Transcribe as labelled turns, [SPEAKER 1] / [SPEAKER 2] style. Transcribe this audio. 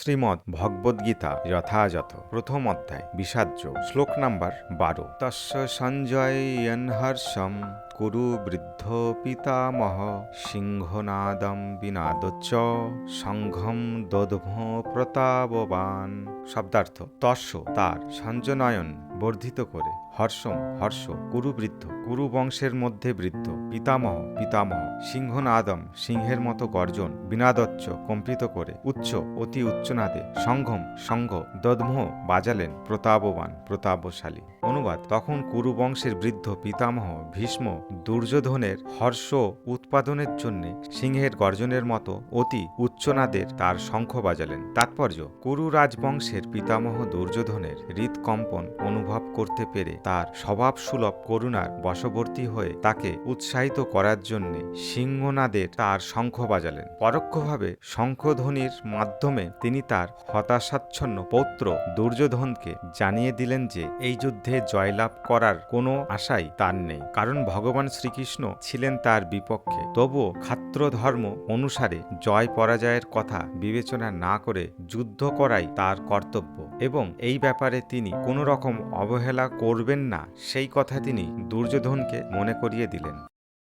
[SPEAKER 1] শ্রীমদ্ ভগবদ্গীতা যথাযথ, প্রথম অধ্যায় বিষাদ্য শ্লোক নাম্বার বারো। তস্য সঞ্জয়ন কুরু বৃদ্ধ পিতামহ, সিংহনাদম বিনাদচ্চ, সংঘম দধম প্রতাপবান। শব্দার্থ, তস্য, তার সঞ্জনয়ন। বর্ধিত করে। হর্ষম, হর্ষ কুরু বৃদ্ধ কুরু বংশের মধ্যে বৃদ্ধ, পিতামহ পিতামহ, সিংহনাদম, সিংহের মতো গর্জন, বিনাদচ্চ, কম্পিত করে, উচ্চ, অতি উচ্চনাদে সংঘম সংঘ দধম বাজালেন, প্রতাপবান, প্রতাপশালী। অনুবাদ, তখন কুরু বংশের বৃদ্ধ পিতামহ, ভীষ্ম, দুর্যোধনের হর্ষ উৎপাদনের জন্য সিংহের গর্জনের মতো অতি উচ্চনাদের তার শঙ্খ বাজালেন। তাৎপর্য কুরু রাজবংশের পিতামহ দুর্যোধনের হৃদকম্পন অনুভব করতে পেরে তার স্বভাবসুলভ করুণার বশবর্তী হয়ে তাকে উৎসাহিত করার জন্য সিংহনাদের তার শঙ্খ বাজালেন। পরোক্ষভাবে শঙ্খধ্বনির মাধ্যমে তিনি তার হতাশাচ্ছন্ন পৌত্র দুর্যোধনকে জানিয়ে দিলেন যে এই যুদ্ধে জয়লাভ করার কোনো আশাই তার নেই, কারণ ভগবান শ্রীকৃষ্ণ ছিলেন তার বিপক্ষে। তবুও খাত্র ধর্ম অনুসারে জয় পরাজয়ের কথা বিবেচনা না করে যুদ্ধ করাই তার কর্তব্য এবং এই ব্যাপারে তিনি কোনো রকম অবহেলা করবেন না সেই কথা তিনি দুর্যোধনকে মনে করিয়ে দিলেন।